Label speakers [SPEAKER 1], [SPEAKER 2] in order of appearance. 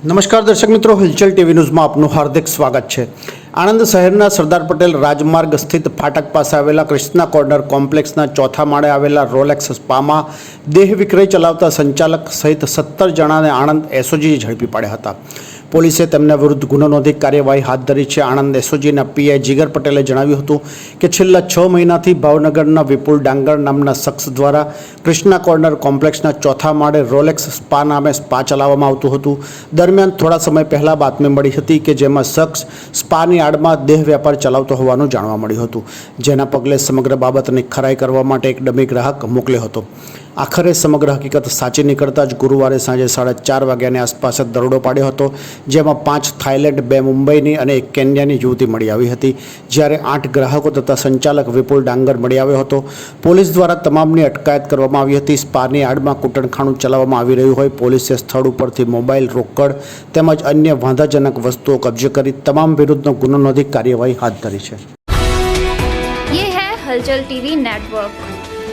[SPEAKER 1] નમસ્કાર દર્શક મિત્રો, હિલચલ ટીવી ન્યૂઝમાં આપનું હાર્દિક સ્વાગત છે. આણંદ શહેરના સરદાર પટેલ રાજમાર્ગ સ્થિત ફાટક પાસે આવેલા કૃષ્ણા કોર્નર કોમ્પ્લેક્સના ચોથા માળે આવેલા રોલેક્સ સ્પામાં દેહ વિક્રય ચલાવતા સંચાલક સહિત સત્તર જણાને આણંદ એસઓજીએ ઝડપી પાડ્યા હતા. પોલીસે તેમના વિરુદ્ધ ગુનો નોંધી કાર્યવાહી હાથ ધરી છે. આણંદ એસઓજીના પીઆઈ જીગર પટેલે જણાવ્યું હતું કે છેલ્લા છ મહિનાથી ભાવનગરના વિપુલ ડાંગર નામના શખ્સ દ્વારા કૃષ્ણા કોર્નર કોમ્પ્લેક્સના ચોથા માળે રોલેક્સ સ્પા નામે સ્પા ચલાવવામાં આવતું હતું. દરમિયાન થોડા સમય પહેલાં બાતમી મળી હતી કે જેમાં શખ્સ સ્પાની આડમાં દેહ વેપાર ચલાવતો હોવાનું જાણવા મળ્યું હતું. જેના પગલે સમગ્ર બાબતની ખરાઈ કરવા માટે એક ડમી ગ્રાહક મોકલ્યો હતો. આખરે સમગ્ર હકીકત સાચી નીકળતા જ ગુરુવારે સાંજે સાડા ચાર વાગ્યાની આસપાસ દરોડો પાડ્યો હતો, જેમાં પાંચ થાઇલેન્ડ, બે મુંબઈની અને એક કેન્યાની યુવતી મળી આવી હતી. જ્યારે આઠ ગ્રાહકો તથા સંચાલક વિપુલ ડાંગર મળી આવ્યો હતો. પોલીસ દ્વારા તમામની અટકાયત કરવામાં આવી હતી. સ્પાની આડમાં કૂટણખાણું ચલાવવામાં આવી રહ્યું હોય. પોલીસે સ્થળ ઉપરથી મોબાઈલ, રોકડ તેમજ અન્ય વાંધાજનક વસ્તુઓ કબજે કરી તમામ વિરુદ્ધનો ગુનો નોંધી કાર્યવાહી હાથ ધરી છે.
[SPEAKER 2] હલચલ ટીવી નેટવર્ક.